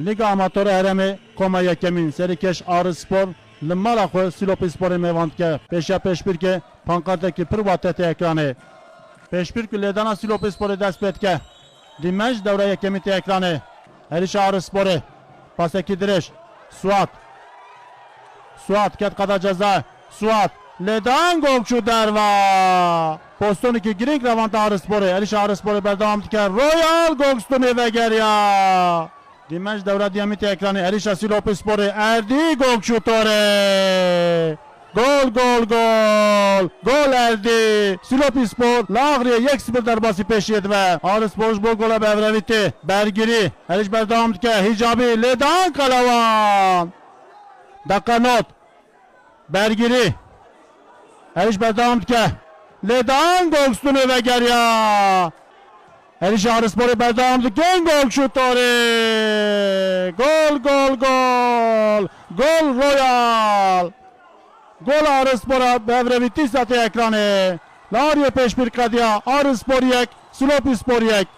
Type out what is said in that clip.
Liga Amatör Eremi Koma Yekemin Serikeş Arı Spor Limala xwe Silopi Sporê Mêvandke Pêşa pêşbirke pankartekî pir watete ekranê Pêşbir ku lêdana Silopi Sporê dest pê dike Dîmenj dewre yekemî tê ekranê Herîşa Suat. Suat ket qada ceza Suat. Lêdan gol çû derva Postonekî girîng revanta Arı Sporê Herîşa Arı Sporê berdewam dike Royal Gogstonê vegeriya Dimenj devre diyamiti ekranı Erişa Silopi Spor'u Erdi gol şutore. Gol gol gol. Gol Erdi. Silopi Spor Lağriye 1-0 derbası peş ve Ağrı Spor bu gola bevreviti. Bergiri. Eriş Berdam dike Hicabi Ledan Kalavan. Dakika not. Bergiri. Eriş Berdam dike. Ledan Gokstunu ve geriye. Erişe Arıspor'u berdamdı. Gen gol şutları. Gol gol gol. Gol Royal. Gol Arıspor'a bevre bitti satı ekranı. Larye peşbir kadya. Arıspor yek. Slopi spor yek.